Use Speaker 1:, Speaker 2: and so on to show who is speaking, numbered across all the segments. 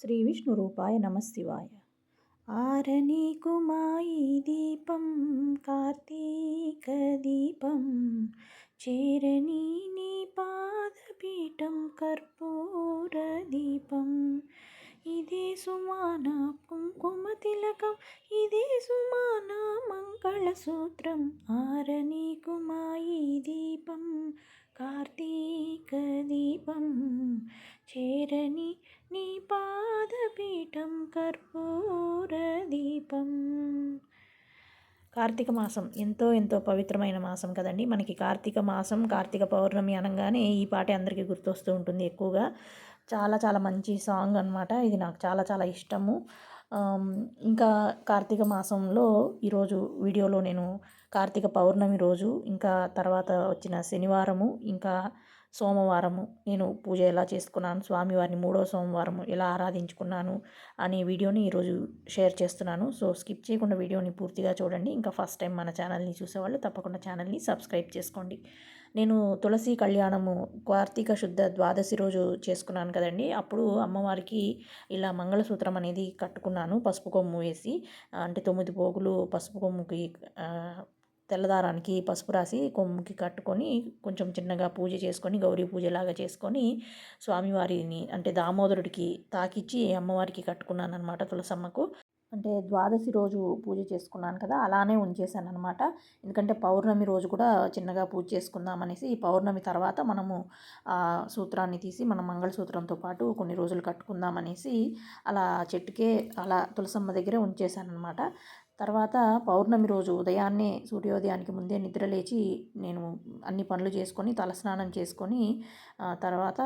Speaker 1: శ్రీ విష్ణు రూపాయ నమశివాయ ఆరని కుమాయి దీపం కార్తీక దీపం చేరని నీ పాదపీఠం కర్పూర దీపం ఇదే సుమాన కుంకుమ తిలకం ఇదే సుమాన మంగళసూత్రం. ఆరని కుమాయి దీపం కార్తీక దీపం చేరని నీ పాదపీఠం కర్పూర దీపం కార్తీక మాసం ఎంతో ఎంతో పవిత్రమైన మాసం కదండి. మనకి కార్తీక మాసం కార్తీక పౌర్ణమి అనగానే ఈ పాటే అందరికీ గుర్తొస్తూ ఉంటుంది ఎక్కువగా. చాలా చాలా మంచి సాంగ్ అనమాట ఇది నాకు చాలా చాలా ఇష్టము. ఇంకా కార్తీక మాసంలో ఈరోజు వీడియోలో నేను కార్తీక పౌర్ణమి రోజు ఇంకా తర్వాత వచ్చిన శనివారము ఇంకా సోమవారము నేను పూజ ఎలా చేసుకున్నాను స్వామివారిని మూడో సోమవారము ఎలా ఆరాధించుకున్నాను అనే వీడియోని ఈరోజు షేర్ చేస్తున్నాను. సో స్కిప్ చేయకుండా వీడియోని పూర్తిగా చూడండి. ఇంకా ఫస్ట్ టైం మన ఛానల్ని చూసేవాళ్ళు తప్పకుండా ఛానల్ని సబ్స్క్రైబ్ చేసుకోండి. నేను తులసి కళ్యాణము కార్తీక శుద్ధ ద్వాదశి రోజు చేసుకున్నాను కదండి. అప్పుడు అమ్మవారికి ఇలా మంగళసూత్రం అనేది కట్టుకున్నాను పసుపు కొమ్ము వేసి. అంటే తొమ్మిది పోగులు పసుపు కొమ్ముకి తెల్లదారానికి పసుపు రాసి కొమ్ముకి కట్టుకొని కొంచెం చిన్నగా పూజ చేసుకొని గౌరీ పూజలాగా చేసుకొని స్వామివారిని అంటే దామోదరుడికి తాకిచ్చి అమ్మవారికి కట్టుకున్నాను అనమాట తులసమ్మకు. అంటే ద్వాదశి రోజు పూజ చేసుకున్నాను కదా అలానే ఉంచేసాను అనమాట ఎందుకంటే పౌర్ణమి రోజు కూడా చిన్నగా పూజ చేసుకుందాం అనేసి ఈ పౌర్ణమి తర్వాత మనము ఆ సూత్రాన్ని తీసి మన మంగళసూత్రంతో పాటు కొన్ని రోజులు కట్టుకుందాం అనేసి అలా చెట్టుకే అలా తులసమ్మ దగ్గరే ఉంచేసాను అనమాట తర్వాత పౌర్ణమి రోజు ఉదయాన్నే సూర్యోదయానికి ముందే నిద్ర లేచి నేను అన్ని పనులు చేసుకొని తలస్నానం చేసుకొని తర్వాత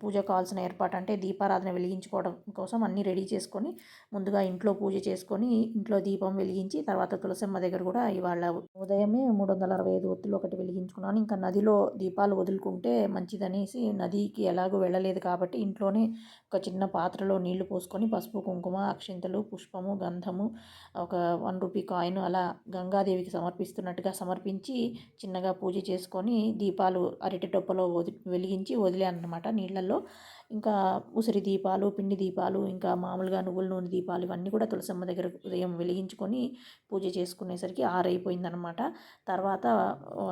Speaker 1: పూజ కావాల్సిన ఏర్పాటు అంటే దీపారాధన వెలిగించుకోవడం కోసం అన్నీ రెడీ చేసుకొని ముందుగా ఇంట్లో పూజ చేసుకొని ఇంట్లో దీపం వెలిగించి తర్వాత తులసమ్మ దగ్గర కూడా ఇవాళ ఉదయమే మూడు వందల అరవై ఐదు ఒత్తులు ఒకటి వెలిగించుకున్నాను. ఇంకా నదిలో దీపాలు వదులుకుంటే మంచిదనేసి నదికి ఎలాగో వెళ్ళలేదు కాబట్టి ఇంట్లోనే ఒక చిన్న పాత్రలో నీళ్ళు పోసుకొని పసుపు కుంకుమ అక్షింతలు పుష్పము గంధము ఒక వన్ రూపీ కాయిన్ అలా గంగాదేవికి సమర్పిస్తున్నట్టుగా సమర్పించి చిన్నగా పూజ చేసుకొని దీపాలు అరటి టొప్పలో వది వెలిగించి వదిలాను అన్నమాట నీళ్ళల్లో. ఇంకా ఉసిరి దీపాలు పిండి దీపాలు ఇంకా మామూలుగా నువ్వుల నూనె దీపాలు ఇవన్నీ కూడా తులసమ్మ దగ్గర ఉదయం వెలిగించుకొని పూజ చేసుకునేసరికి ఆరైపోయిందనమాట తర్వాత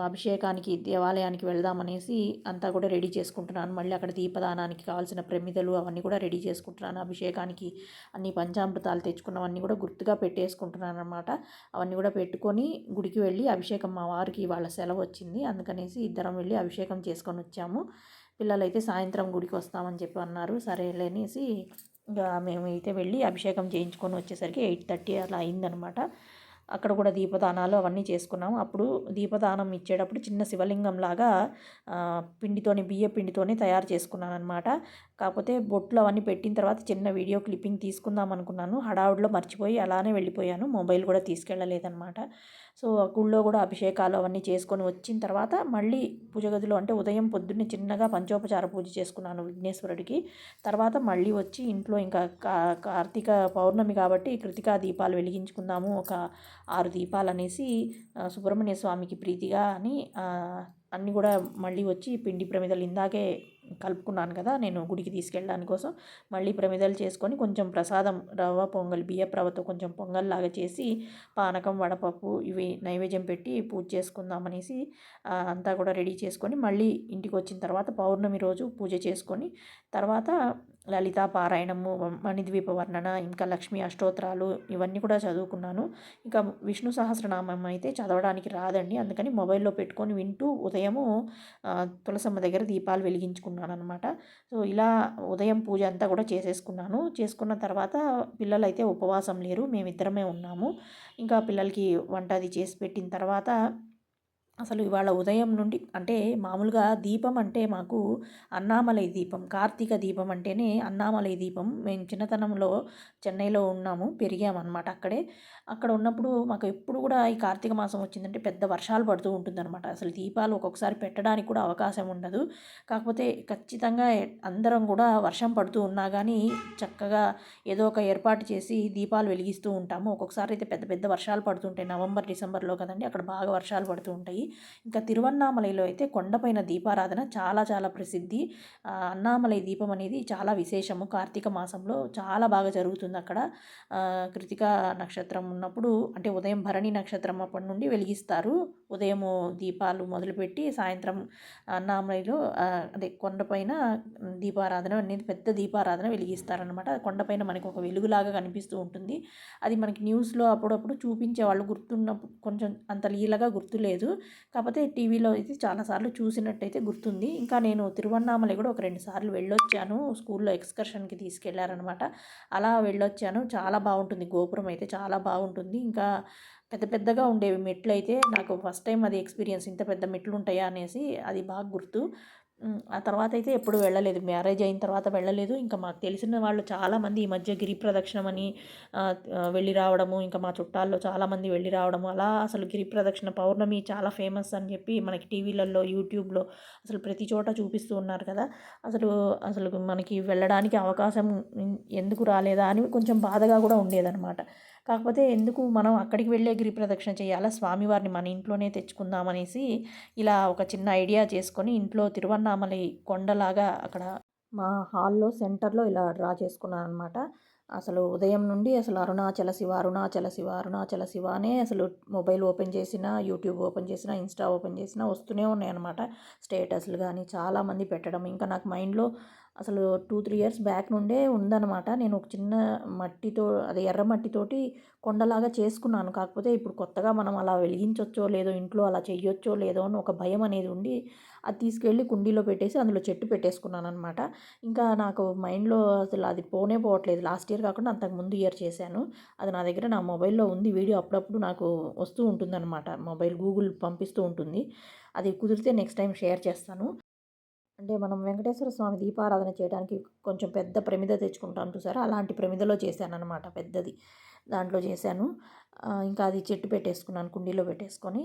Speaker 1: అభిషేకానికి దేవాలయానికి వెళ్దామనేసి అంతా కూడా రెడీ చేసుకుంటున్నాను. మళ్ళీ అక్కడ దీపదానానికి కావాల్సిన ప్రమిదలు అవన్నీ కూడా రెడీ చేసుకుంటున్నాను. అభిషేకానికి అన్ని పంచామృతాలు తెచ్చుకున్నవన్నీ కూడా గుర్తుగా పెట్టేసుకుంటున్నాను అనమాట అవన్నీ కూడా పెట్టుకొని గుడికి వెళ్ళి అభిషేకం మా వారికి వాళ్ళ సెలవు వచ్చింది. అందుకనేసి ఇద్దరం వెళ్ళి అభిషేకం చేసుకొని వచ్చాము. పిల్లలైతే సాయంత్రం గుడికి వస్తామని చెప్పి అన్నారు. సరేలేనేసి ఇంకా మేము అయితే వెళ్ళి అభిషేకం చేయించుకొని వచ్చేసరికి ఎయిట్ థర్టీ అలా అయిందనమాట. అక్కడ కూడా దీపదానాలు అవన్నీ చేసుకున్నాము. అప్పుడు దీపదానం ఇచ్చేటప్పుడు చిన్న శివలింగం లాగా పిండితోని బియ్య పిండితోనే తయారు చేసుకున్నాను అనమాట కాకపోతే బొట్లు అవన్నీ పెట్టిన తర్వాత చిన్న వీడియో క్లిప్పింగ్ తీసుకుందాం అనుకున్నాను. హడావుడిలో మర్చిపోయి అలానే వెళ్ళిపోయాను. మొబైల్ కూడా తీసుకెళ్ళలేదనమాట. సో గుళ్ళో కూడా అభిషేకాలు అవన్నీ చేసుకొని వచ్చిన తర్వాత మళ్ళీ పూజ గదిలో అంటే ఉదయం పొద్దున్నే చిన్నగా పంచోపచార పూజ చేసుకున్నాను విఘ్నేశ్వరుడికి. తర్వాత మళ్ళీ వచ్చి ఇంట్లో ఇంకా కార్తీక పౌర్ణమి కాబట్టి కృతికా దీపాలు వెలిగించుకుందాము ఒక ఆరు దీపాలు అనేసి సుబ్రహ్మణ్య స్వామికి ప్రీతిగా అని అన్నీ కూడా మళ్ళీ వచ్చి పిండి ప్రమిదలు ఇందాకే కలుపుకున్నాను కదా నేను గుడికి తీసుకెళ్ళడానికి కోసం. మళ్ళీ ప్రమిదలు చేసుకొని కొంచెం ప్రసాదం రవ్వ పొంగల్ బియ్య రవ్వతో కొంచెం పొంగల్లాగా చేసి పానకం వడపప్పు ఇవి నైవేద్యం పెట్టి పూజ చేసుకుందాం అనేసి అంతా కూడా రెడీ చేసుకొని మళ్ళీ ఇంటికి వచ్చిన తర్వాత పౌర్ణమి రోజు పూజ చేసుకొని తర్వాత లలితా పారాయణము మణిద్వీప వర్ణన ఇంకా లక్ష్మీ అష్టోత్తరాలు ఇవన్నీ కూడా చదువుకున్నాను. ఇంకా విష్ణు సహస్రనామం అయితే చదవడానికి రాదండి. అందుకని మొబైల్లో పెట్టుకొని వింటూ ఉదయము తులసమ్మ దగ్గర దీపాలు వెలిగించుకున్నాను అనమాట సో ఇలా ఉదయం పూజ అంతా కూడా చేసేసుకున్నాను. చేసుకున్న తర్వాత పిల్లలు అయితే ఉపవాసం లేరు. మేమిద్దరమే ఉన్నాము. ఇంకా పిల్లలకి వంట అది చేసి పెట్టిన తర్వాత అసలు ఇవాళ ఉదయం నుండి అంటే మామూలుగా దీపం అంటే మాకు అన్నామలై దీపం కార్తీక దీపం అంటేనే అన్నామలై దీపం. మేము చిన్నతనంలో చెన్నైలో ఉన్నాము పెరిగామన్నమాట అక్కడే. అక్కడ ఉన్నప్పుడు మాకు ఎప్పుడు కూడా ఈ కార్తీక మాసం వచ్చిందంటే పెద్ద వర్షాలు పడుతూ ఉంటుందన్నమాట. అసలు దీపాలు ఒక్కొక్కసారి పెట్టడానికి కూడా అవకాశం ఉండదు. కాకపోతే ఖచ్చితంగా అందరం కూడా వర్షం పడుతూ ఉన్నా కానీ చక్కగా ఏదో ఒక ఏర్పాటు చేసి దీపాలు వెలిగిస్తూ ఉంటాము. ఒక్కొక్కసారి అయితే పెద్ద పెద్ద వర్షాలు పడుతుంటాయి నవంబర్ డిసెంబర్లో కదండి అక్కడ బాగా వర్షాలు పడుతూ ఉంటాయి. ఇంకా తిరువన్నామలైలో అయితే కొండపైన దీపారాధన చాలా చాలా ప్రసిద్ధి. అన్నామలై దీపం అనేది చాలా విశేషము. కార్తీక మాసంలో చాలా బాగా జరుగుతుంది అక్కడ. కృతిక నక్షత్రం ఉన్నప్పుడు అంటే ఉదయం భరణి నక్షత్రం అప్పటి నుండి వెలిగిస్తారు. ఉదయము దీపాలు మొదలుపెట్టి సాయంత్రం అన్నామలైలో అదే కొండపైన దీపారాధన అనేది పెద్ద దీపారాధన వెలిగిస్తారనమాట కొండపైన మనకు ఒక వెలుగులాగా కనిపిస్తూ ఉంటుంది. అది మనకి న్యూస్లో అప్పుడప్పుడు చూపించే వాళ్ళు గుర్తున్నప్పుడు కొంచెం అంత లీలగా గుర్తులేదు. కాకపోతే టీవీలో అయితే చాలాసార్లు చూసినట్టయితే గుర్తుంది. ఇంకా నేను తిరువన్నామలై కూడా ఒక రెండు సార్లు వెళ్ళొచ్చాను. స్కూల్లో ఎక్స్కర్షన్కి తీసుకెళ్ళారనమాట అలా వెళ్ళొచ్చాను. చాలా బాగుంటుంది. గోపురం అయితే చాలా బాగుంటుంది. ఇంకా పెద్ద పెద్దగా ఉండేవి మెట్లు అయితే నాకు ఫస్ట్ టైం అది ఎక్స్పీరియన్స్ ఇంత పెద్ద మెట్లు ఉంటాయా అనేసి అది బాగా గుర్తు. ఆ తర్వాత అయితే ఎప్పుడు వెళ్ళలేదు. మ్యారేజ్ అయిన తర్వాత వెళ్ళలేదు. ఇంకా మాకు తెలిసిన వాళ్ళు చాలామంది ఈ మధ్య గిరి ప్రదక్షిణం అని వెళ్ళి రావడము ఇంకా మా చుట్టాల్లో చాలామంది వెళ్ళి రావడము అలా అసలు గిరి ప్రదక్షిణ పౌర్ణమి చాలా ఫేమస్ అని చెప్పి మనకి టీవీలలో యూట్యూబ్లో అసలు ప్రతి చోట చూపిస్తూ ఉన్నారు కదా. అసలు అసలు మనకి వెళ్ళడానికి అవకాశం ఎందుకు రాలేదా అని కొంచెం బాధగా కూడా ఉండేదన్నమాట. కాకపోతే ఎందుకు మనం అక్కడికి వెళ్ళే గిరి ప్రదక్షిణ చేయాలా? స్వామివారిని మన ఇంట్లోనే తెచ్చుకుందామనేసి ఇలా ఒక చిన్న ఐడియా చేసుకొని ఇంట్లో తిరువన్నామలై కొండలాగా అక్కడ మా హాల్లో సెంటర్లో ఇలా డ్రా చేసుకున్నాను అనమాట అసలు ఉదయం నుండి అసలు అరుణాచల శివ అరుణాచల శివ అరుణాచల శివ అనే అసలు మొబైల్ ఓపెన్ చేసినా యూట్యూబ్ ఓపెన్ చేసినా ఇన్స్టా ఓపెన్ చేసినా వస్తూనే ఉన్నాయన్నమాట. స్టేటస్లు కానీ చాలామంది పెట్టడం. ఇంకా నాకు మైండ్లో అసలు టూ త్రీ ఇయర్స్ బ్యాక్ నుండే ఉందన్నమాట. నేను ఒక చిన్న మట్టితో అది ఎర్ర మట్టితోటి కొండలాగా చేసుకున్నాను. కాకపోతే ఇప్పుడు కొత్తగా మనం అలా వెలిగించవచ్చో లేదో ఇంట్లో అలా చెయ్యొచ్చో లేదో అని ఒక భయం అనేది ఉండి అది తీసుకెళ్ళి కుండీలో పెట్టేసి అందులో చెట్టు పెట్టేసుకున్నాను అనమాట ఇంకా నాకు మైండ్లో అసలు అది పోనే పోవట్లేదు. లాస్ట్ ఇయర్ కాకుండా అంతకు ముందు ఇయర్ చేశాను. అది నా దగ్గర నా మొబైల్లో ఉంది. వీడియో అప్పుడప్పుడు నాకు వస్తూ ఉంటుందన్నమాట. మొబైల్ గూగుల్ పంపిస్తూ ఉంటుంది. అది కుదిరితే నెక్స్ట్ టైం షేర్ చేస్తాను. అంటే మనం వెంకటేశ్వర స్వామి దీపారాధన చేయడానికి కొంచెం పెద్ద ప్రమిద తెచ్చుకుంటాం చూసారా? అలాంటి ప్రమిదలో చేశాను అనమాట పెద్దది. దాంట్లో చేశాను. ఇంకా అది చెట్టు పెట్టేసుకున్నాను కుండీలో పెట్టేసుకొని.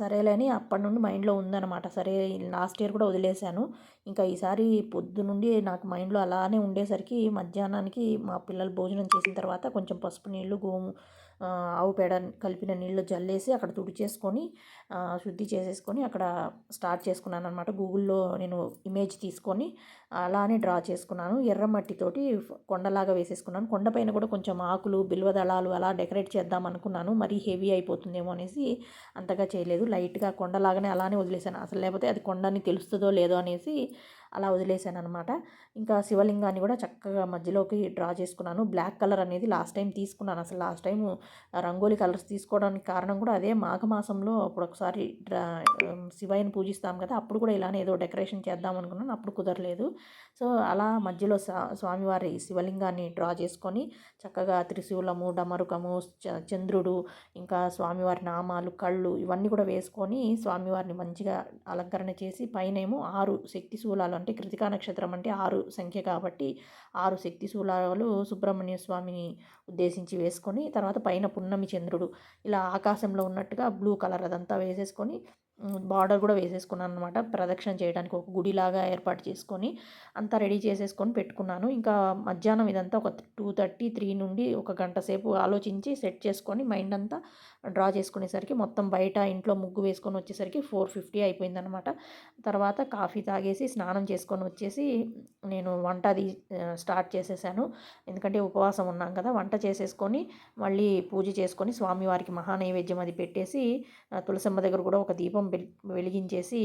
Speaker 1: సరేలేని అప్పటి నుండి మైండ్లో ఉందన్నమాట. సరే లాస్ట్ ఇయర్ కూడా వదిలేశాను. ఇంకా ఈసారి పొద్దు నుండి నాకు మైండ్లో అలానే ఉండేసరికి మధ్యాహ్నానికి మా పిల్లలు భోజనం చేసిన తర్వాత కొంచెం పసుపు నీళ్ళు గోము ఆవు పేడ కలిపిన నీళ్ళు జల్లేసి అక్కడ తుడిచేసుకొని శుద్ధి చేసేసుకొని అక్కడ స్టార్ట్ చేసుకున్నాను అనమాట గూగుల్లో నేను ఇమేజ్ తీసుకొని అలానే డ్రా చేసుకున్నాను. ఎర్ర మట్టితోటి కొండలాగా వేసేసుకున్నాను. కొండపైన కూడా కొంచెం ఆకులు బిల్వదళాలు అలా డెకరేట్ చేద్దాం అనుకున్నాను. మరీ హెవీ అయిపోతుందేమో అనేసి అంతగా చేయలేదు. లైట్గా కొండలాగానే అలానే వదిలేసాను అసలు లేకపోతే అది కొండని తెలుస్తుందో లేదో అనేసి అలా వదిలేసాను అనమాట ఇంకా శివలింగాన్ని కూడా చక్కగా మధ్యలోకి డ్రా చేసుకున్నాను. బ్లాక్ కలర్ అనేది లాస్ట్ టైం తీసుకున్నాను. అసలు లాస్ట్ టైం రంగోలీ కలర్స్ తీసుకోవడానికి కారణం కూడా అదే. మాఘమాసంలో అప్పుడు ఒకసారి డ్రా శివయ్యని పూజిస్తాం కదా అప్పుడు కూడా ఇలానే ఏదో డెకరేషన్ చేద్దాం అనుకున్నాను. అప్పుడు కుదరలేదు. సో అలా మధ్యలో స్వామివారి శివలింగాన్ని డ్రా చేసుకొని చక్కగా త్రిశూలము డమరుకము చంద్రుడు ఇంకా స్వామివారి నామాలు కళ్ళు ఇవన్నీ కూడా వేసుకొని స్వామివారిని మంచిగా అలంకరణ చేసి పైనేమో ఆరు శక్తి శూలాలు అంటే కృతికా నక్షత్రం అంటే ఆరు సంఖ్య కాబట్టి ఆరు శక్తి శూలాలు సుబ్రహ్మణ్య స్వామిని ఉద్దేశించి వేసుకొని తర్వాత పైన పున్నమి చంద్రుడు. ఇలా ఆకాశంలో ఉన్నట్టుగా బ్లూ కలర్ అదంతా వేసేసుకొని బార్డర్ కూడా వేసేసుకున్నాను అనమాట ప్రదక్షిణ చేయడానికి ఒక గుడిలాగా ఏర్పాటు చేసుకొని అంతా రెడీ చేసేసుకొని పెట్టుకున్నాను. ఇంకా మధ్యాహ్నం ఇదంతా ఒక టూ థర్టీ త్రీ నుండి ఒక గంట సేపు ఆలోచించి సెట్ చేసుకొని మైండ్ అంతా డ్రా చేసుకునేసరికి మొత్తం బయట ఇంట్లో ముగ్గు వేసుకొని వచ్చేసరికి ఫోర్ ఫిఫ్టీ అయిపోయిందనమాట తర్వాత కాఫీ తాగేసి స్నానం చేసుకొని వచ్చేసి నేను వంట అది స్టార్ట్ చేసేసాను. ఎందుకంటే ఉపవాసం ఉన్నాం కదా వంట చేసేసుకొని మళ్ళీ పూజ చేసుకొని స్వామివారికి మహానైవేద్యం అది పెట్టేసి తులసమ్మ దగ్గర కూడా ఒక దీపం వెలిగించేసి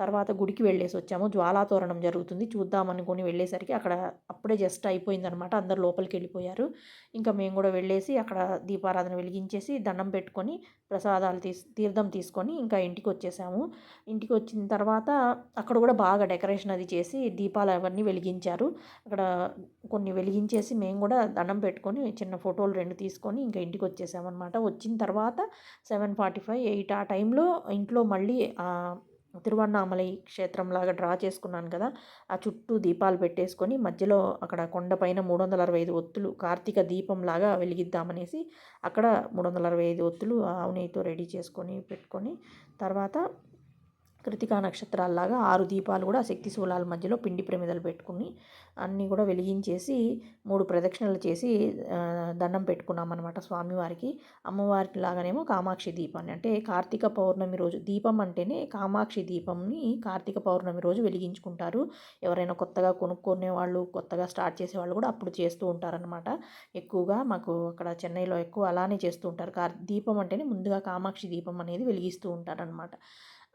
Speaker 1: తర్వాత గుడికి వెళ్ళేసి వచ్చాము. జ్వాలాతోరణం జరుగుతుంది. చూద్దామనుకుని వెళ్ళేసరికి అక్కడ అప్పుడే జస్ట్ అయిపోయిందనమాట. అందరు లోపలికి వెళ్ళిపోయారు. ఇంకా మేము కూడా వెళ్ళేసి అక్కడ దీపారాధన వెలిగించేసి దండం పెట్టుకొని ప్రసాదాలు తీసి తీర్థం తీసుకొని ఇంకా ఇంటికి వచ్చేసాము. ఇంటికి వచ్చిన తర్వాత అక్కడ కూడా బాగా డెకరేషన్ అది చేసి దీపాలు అవన్నీ వెలిగించారు. అక్కడ కొన్ని వెలిగించేసి మేము కూడా దండం పెట్టుకొని చిన్న ఫోటోలు రెండు తీసుకొని ఇంకా ఇంటికి వచ్చేసామన్నమాట వచ్చిన తర్వాత సెవెన్ ఫార్టీ ఫైవ్ ఎయిట్ ఆ టైంలో ఇంట్లో మళ్ళీ మళ్ళీ తిరువన్నామలై క్షేత్రంలాగా డ్రా చేసుకున్నాను కదా ఆ చుట్టూ దీపాలు పెట్టేసుకొని మధ్యలో అక్కడ కొండపైన మూడు వందల అరవై ఐదు ఒత్తులు కార్తీక దీపంలాగా వెలిగిద్దామనేసి అక్కడ మూడు వందల అరవై ఐదు ఒత్తులు ఆవు నెయ్యితో రెడీ చేసుకొని పెట్టుకొని తర్వాత కృతికా నక్షత్రాల్లాగా ఆరు దీపాలు కూడా శక్తి శూలాల మధ్యలో పిండి ప్రమిదలు పెట్టుకుని అన్నీ కూడా వెలిగించేసి మూడు ప్రదక్షిణలు చేసి దండం పెట్టుకున్నాం అనమాట స్వామివారికి. అమ్మవారికి లాగానేమో కామాక్షి దీపాన్ని. అంటే కార్తీక పౌర్ణమి రోజు దీపం అంటేనే కామాక్షి దీపంని కార్తీక పౌర్ణమి రోజు వెలిగించుకుంటారు. ఎవరైనా కొత్తగా కొనుక్కునే వాళ్ళు కొత్తగా స్టార్ట్ చేసేవాళ్ళు కూడా అప్పుడు చేస్తూ ఉంటారనమాట ఎక్కువగా మాకు అక్కడ చెన్నైలో ఎక్కువ అలానే చేస్తూ ఉంటారు. కార్ దీపం అంటేనే ముందుగా కామాక్షి దీపం అనేది వెలిగిస్తూ ఉంటారనమాట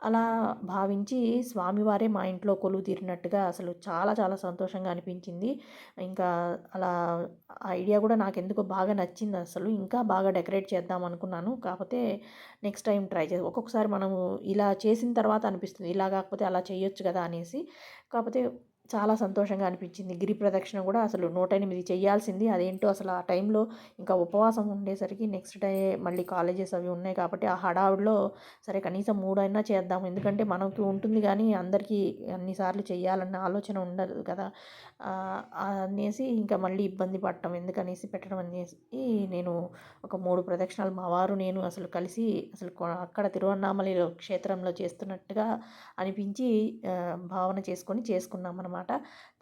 Speaker 1: అలా భావించి స్వామివారే మా ఇంట్లో కొలువు తీరినట్టుగా అసలు చాలా చాలా సంతోషంగా అనిపించింది. ఇంకా అలా ఐడియా కూడా నాకు ఎందుకో బాగా నచ్చింది అసలు. ఇంకా బాగా డెకరేట్ చేద్దాం అనుకున్నాను. కాకపోతే నెక్స్ట్ టైం ట్రై చేసి ఒక్కొక్కసారి మనము ఇలా చేసిన తర్వాత అనిపిస్తుంది. ఇలా కాకపోతే అలా చేయొచ్చు కదా అనేసి. కాకపోతే చాలా సంతోషంగా అనిపించింది. గిరి ప్రదక్షిణ కూడా అసలు నూట ఎనిమిది చేయాల్సింది. అదేంటో అసలు ఆ టైంలో ఇంకా ఉపవాసం ఉండేసరికి నెక్స్ట్ డే మళ్ళీ కాలేజెస్ అవి ఉన్నాయి కాబట్టి ఆ హడావుడిలో సరే కనీసం మూడైనా చేద్దాం. ఎందుకంటే మనకు ఉంటుంది కానీ అందరికీ అన్నిసార్లు చేయాలన్న ఆలోచన ఉండదు కదా. అనేసి ఇంకా మళ్ళీ ఇబ్బంది పడటం ఎందుకనేసి పెట్టడం అనేసి నేను ఒక మూడు ప్రదక్షిణాలు మా వారు నేను అసలు కలిసి అసలు అక్కడ తిరువన్నామలలో క్షేత్రంలో చేస్తున్నట్టుగా అనిపించి భావన చేసుకొని చేసుకున్నాం అనమాట.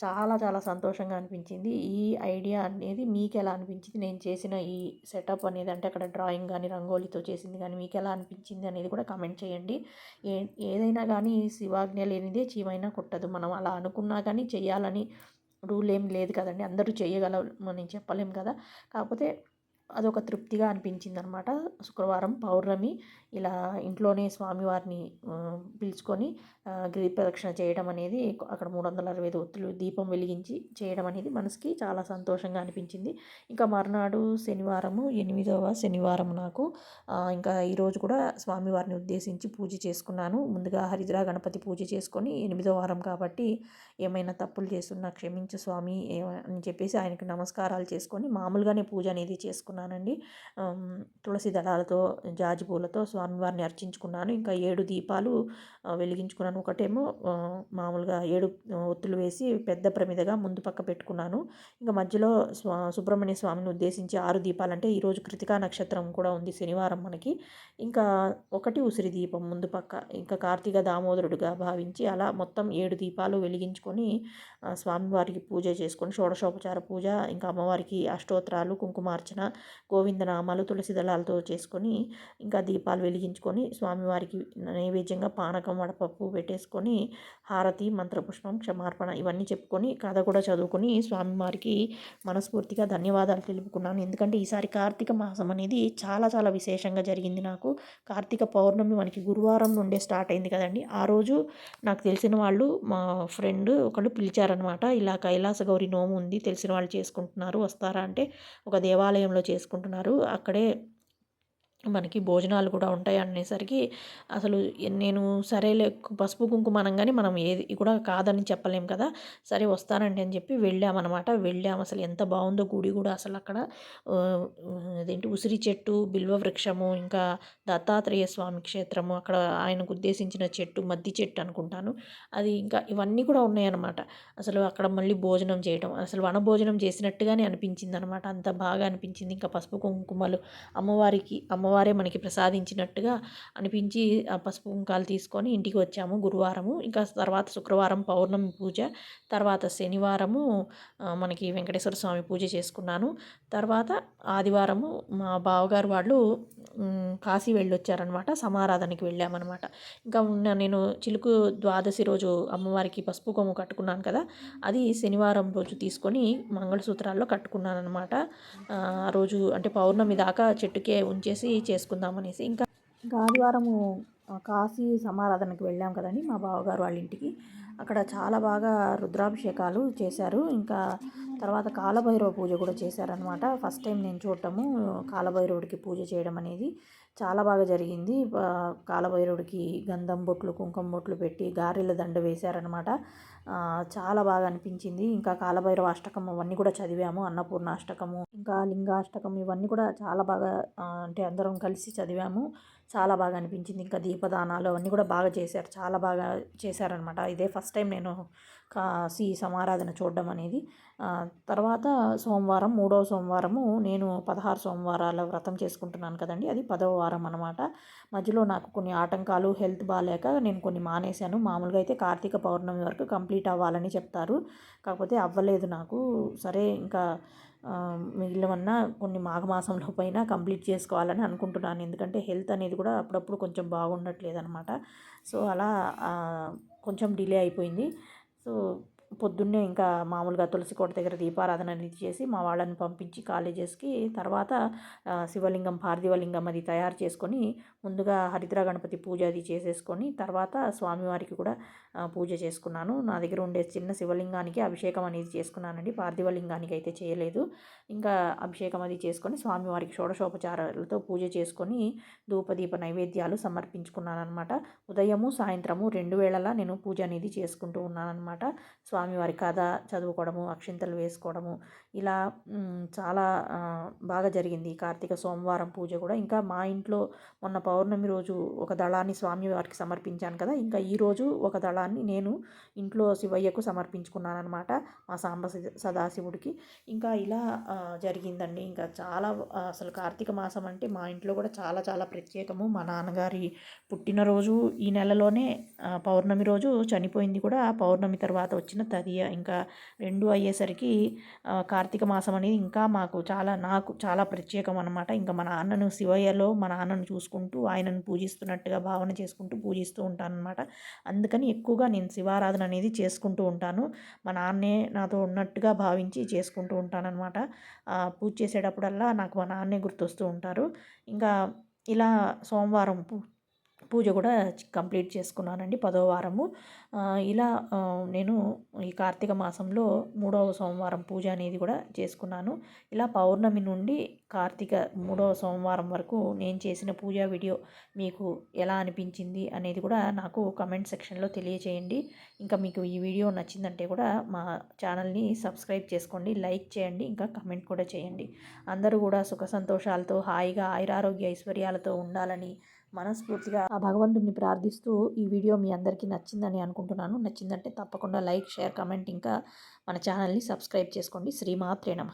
Speaker 1: చాలా చాలా సంతోషంగా అనిపించింది. ఈ ఐడియా అనేది మీకు ఎలా అనిపించింది? నేను చేసిన ఈ సెటప్ అనేది అంటే అక్కడ డ్రాయింగ్ కానీ రంగోలీతో చేసింది కానీ మీకు ఎలా అనిపించింది అనేది కూడా కమెంట్ చేయండి. ఏ ఏదైనా కానీ శివాజ్ఞ లేనిదే చీమైనా కుట్టదు. మనం అలా అనుకున్నా కానీ చేయాలని రూల్ ఏం లేదు కదండి. అందరూ చేయగలమని చెప్పలేం కదా. కాకపోతే అదొక తృప్తిగా అనిపించింది అనమాట శుక్రవారం పౌర్ణమి ఇలా ఇంట్లోనే స్వామివారిని పిలుచుకొని గిరి ప్రదక్షిణ చేయడం అనేది అక్కడ మూడు వందల అరవై ఐదు ఒత్తులు దీపం వెలిగించి చేయడం అనేది మనసుకి చాలా సంతోషంగా అనిపించింది. ఇంకా మర్నాడు శనివారము ఎనిమిదవ శనివారం నాకు ఇంకా ఈరోజు కూడా స్వామివారిని ఉద్దేశించి పూజ చేసుకున్నాను. ముందుగా హరిద్రా గణపతి పూజ చేసుకొని ఎనిమిదో వారం కాబట్టి ఏమైనా తప్పులు చేస్తున్నా క్షమించు స్వామి అని చెప్పేసి ఆయనకి నమస్కారాలు చేసుకొని మామూలుగానే పూజ అనేది చేసుకున్నానండి. తులసి దళాలతో జాజి పూలతో స్వామివారిని అర్చించుకున్నాను. ఇంకా ఏడు దీపాలు వెలిగించుకున్నాను. ఒకటేమో మామూలుగా ఏడు ఒత్తులు వేసి పెద్ద ప్రమిదగా ముందు పక్క పెట్టుకున్నాను. ఇంకా మధ్యలో స్వా సుబ్రహ్మణ్య స్వామిని ఉద్దేశించి ఆరు దీపాలంటే ఈరోజు కృతికా నక్షత్రం కూడా ఉంది శనివారం మనకి. ఇంకా ఒకటి ఉసిరి దీపం ముందు పక్క. ఇంకా కార్తీక దామోదరుడుగా భావించి అలా మొత్తం ఏడు దీపాలు వెలిగించుకొని స్వామివారికి పూజ చేసుకొని షోడశోపచార పూజ ఇంకా అమ్మవారికి అష్టోత్తరాలు కుంకుమార్చన గోవిందనామాలు తులసి దళాలతో చేసుకొని ఇంకా దీపాలు వెలిగించుకొని స్వామివారికి నైవేద్యంగా పానకం వడపప్పు పెట్టేసుకొని హారతి మంత్రపుష్పం క్షమార్పణ ఇవన్నీ చెప్పుకొని కథ కూడా చదువుకొని స్వామివారికి మనస్ఫూర్తిగా ధన్యవాదాలు తెలుపుకున్నాను. ఎందుకంటే ఈసారి కార్తీక మాసం అనేది చాలా చాలా విశేషంగా జరిగింది నాకు. కార్తీక పౌర్ణమి మనకి గురువారం నుండే స్టార్ట్ అయింది కదండి. ఆ రోజు నాకు తెలిసిన వాళ్ళు మా ఫ్రెండ్ ఒకళ్ళు పిలిచారనమాట ఇలా కైలాస గౌరి నోము ఉంది తెలిసిన వాళ్ళు చేసుకుంటున్నారు వస్తారా అంటే ఒక దేవాలయంలో చేసుకుంటున్నారు. అక్కడే మనకి భోజనాలు కూడా ఉంటాయి అనేసరికి అసలు నేను సరేలే పసుపు కుంకుమ అనగానే మనం ఏది కూడా కాదని చెప్పలేం కదా సరే వస్తానండి అని చెప్పి వెళ్ళామన్నమాట. వెళ్ళాము అసలు ఎంత బాగుందో గుడి కూడా అసలు అక్కడ. అదేంటి ఉసిరి చెట్టు బిల్వ వృక్షము ఇంకా దత్తాత్రేయ స్వామి క్షేత్రము అక్కడ ఆయనకు ఉద్దేశించిన చెట్టు మద్ది చెట్టు అనుకుంటాను. అది ఇంకా ఇవన్నీ కూడా ఉన్నాయన్నమాట. అసలు అక్కడ మళ్ళీ భోజనం చేయడం అసలు వన భోజనం చేసినట్టుగానే అనిపించింది అనమాట అంత బాగా అనిపించింది. ఇంకా పసుపు కుంకుమలు అమ్మవారికి అమ్మ అమ్మవారే మనకి ప్రసాదించినట్టుగా అనిపించి ఆ పసుపు కుంకాలు తీసుకొని ఇంటికి వచ్చాము గురువారము. ఇంకా తర్వాత శుక్రవారం పౌర్ణమి పూజ తర్వాత శనివారము మనకి వెంకటేశ్వర స్వామి పూజ చేసుకున్నాను. తర్వాత ఆదివారము మా బావగారు వాళ్ళు కాశీ వెళ్ళొచ్చారనమాట సమారాధనకి వెళ్ళామన్నమాట. ఇంకా ఉన్న నేను చిలుకు ద్వాదశి రోజు అమ్మవారికి పసుపు కొమ్ము కట్టుకున్నాను కదా అది శనివారం రోజు తీసుకొని మంగళసూత్రాల్లో కట్టుకున్నాను అనమాట ఆ రోజు అంటే పౌర్ణమి దాకా చెట్టుకే ఉంచేసి చేసుకుందామనేసి. ఇంకా ఇంకా ఆదివారము కాశీ సమారాధనకి వెళ్ళాం కదండి మా బావగారు వాళ్ళ ఇంటికి. అక్కడ చాలా బాగా రుద్రాభిషేకాలు చేశారు. ఇంకా తర్వాత కాలభైరవ పూజ కూడా చేశారనమాట ఫస్ట్ టైం నేను చూడటము కాలభైరవుడికి పూజ చేయడం అనేది చాలా బాగా జరిగింది. కాలభైరవుడికి గంధం బొట్లు కుంకుమ బొట్లు పెట్టి గారెల దండ వేశారనమాట చాలా బాగా అనిపించింది. ఇంకా కాలభైరవ అష్టకం అవన్నీ కూడా చదివాము అన్నపూర్ణ అష్టకము ఇంకా లింగాష్టకం ఇవన్నీ కూడా చాలా బాగా అంటే అందరం కలిసి చదివాము. చాలా బాగా అనిపించింది. ఇంకా దీపదానాలు అవన్నీ కూడా బాగా చేశారు. చాలా బాగా చేశారనమాట ఇదే ఫస్ట్ టైం నేను కాశీ సమారాధన చూడడం అనేది. తర్వాత సోమవారం మూడో సోమవారము నేను పదహారు సోమవారాల వ్రతం చేసుకుంటున్నాను కదండి. అది పదవ వారం అనమాట మధ్యలో నాకు కొన్ని ఆటంకాలు హెల్త్ బాగాలేక నేను కొన్ని మానేశాను. మామూలుగా అయితే కార్తీక పౌర్ణమి వరకు కంప్లీట్ అవ్వాలని చెప్తారు. కాకపోతే అవ్వలేదు నాకు. సరే ఇంకా మిగిలినవన్నా కొన్ని మాఘమాసంలో పైన కంప్లీట్ చేసుకోవాలని అనుకుంటున్నాను. ఎందుకంటే హెల్త్ అనేది కూడా అప్పుడప్పుడు కొంచెం బాగుండట్లేదు అనమాట సో అలా కొంచెం డిలే అయిపోయింది. సో పొద్దున్నే ఇంకా మామూలుగా తులసి కోట దగ్గర దీపారాధన అనేది చేసి మా వాళ్ళని పంపించి కాలేజెస్కి తర్వాత శివలింగం పార్థివలింగం అది తయారు చేసుకొని ముందుగా హరిద్ర గణపతి పూజ అది చేసేసుకొని తర్వాత స్వామివారికి కూడా పూజ చేసుకున్నాను. నా దగ్గర ఉండే చిన్న శివలింగానికి అభిషేకం అనేది చేసుకున్నానండి. పార్థివలింగానికి అయితే చేయలేదు. ఇంకా అభిషేకం అది చేసుకొని స్వామివారికి షోడశోపచారాలతో పూజ చేసుకొని ధూపదీప నైవేద్యాలు సమర్పించుకున్నాను అనమాట ఉదయము సాయంత్రము రెండు వేళలా నేను పూజ అనేది చేసుకుంటూ ఉన్నానన్నమాట. స్వామివారి కథ చదువుకోవడము అక్షింతలు వేసుకోవడము ఇలా చాలా బాగా జరిగింది. కార్తీక సోమవారం పూజ కూడా. ఇంకా మా ఇంట్లో మొన్న పౌర్ణమి రోజు ఒక దళాన్ని స్వామివారికి సమర్పించాను కదా. ఇంకా ఈరోజు ఒక దళాన్ని నేను ఇంట్లో శివయ్యకు సమర్పించుకున్నాను అనమాట మా సాంబ సదాశివుడికి. ఇంకా ఇలా జరిగిందండి. ఇంకా చాలా అసలు కార్తీక మాసం అంటే మా ఇంట్లో కూడా చాలా చాలా ప్రత్యేకము. మా నాన్నగారి పుట్టినరోజు ఈ నెలలోనే పౌర్ణమి రోజు చనిపోయింది కూడా. పౌర్ణమి తర్వాత వచ్చిన అది ఇంకా రెండు అయ్యేసరికి కార్తీక మాసం అనేది ఇంకా మాకు చాలా నాకు చాలా ప్రత్యేకం అనమాట ఇంకా మా నాన్నను శివయ్యలో మా నాన్నను చూసుకుంటూ ఆయనను పూజిస్తున్నట్టుగా భావన చేసుకుంటూ పూజిస్తూ ఉంటాను అనమాట అందుకని ఎక్కువగా నేను శివారాధన అనేది చేసుకుంటూ ఉంటాను. మా నాన్నే నాతో ఉన్నట్టుగా భావించి చేసుకుంటూ ఉంటానన్నమాట. పూజ చేసేటప్పుడల్లా నాకు మా నాన్నే గుర్తొస్తూ ఉంటారు. ఇంకా ఇలా సోమవారం పూజ కూడా కంప్లీట్ చేసుకున్నానండి పదో వారము. ఇలా నేను ఈ కార్తీక మాసంలో మూడవ సోమవారం పూజ అనేది కూడా చేసుకున్నాను. ఇలా పౌర్ణమి నుండి కార్తీక మూడవ సోమవారం వరకు నేను చేసిన పూజా వీడియో మీకు ఎలా అనిపించింది అనేది కూడా నాకు కమెంట్ సెక్షన్లో తెలియచేయండి. ఇంకా మీకు ఈ వీడియో నచ్చిందంటే కూడా మా ఛానల్ని సబ్స్క్రైబ్ చేసుకోండి లైక్ చేయండి ఇంకా కమెంట్ కూడా చేయండి. అందరూ కూడా సుఖ సంతోషాలతో హాయిగా ఆయురారోగ్య ఐశ్వర్యాలతో ఉండాలని మనస్ఫూర్తిగా ఆ భగవంతుడిని ప్రార్థిస్తూ ఈ వీడియో మీ అందరికీ నచ్చిందని అనుకుంటున్నాను. నచ్చిందంటే తప్పకుండా లైక్ షేర్ కమెంట్ ఇంకా మన ఛానల్ని సబ్స్క్రైబ్ చేసుకోండి. శ్రీమాత్రే నమ.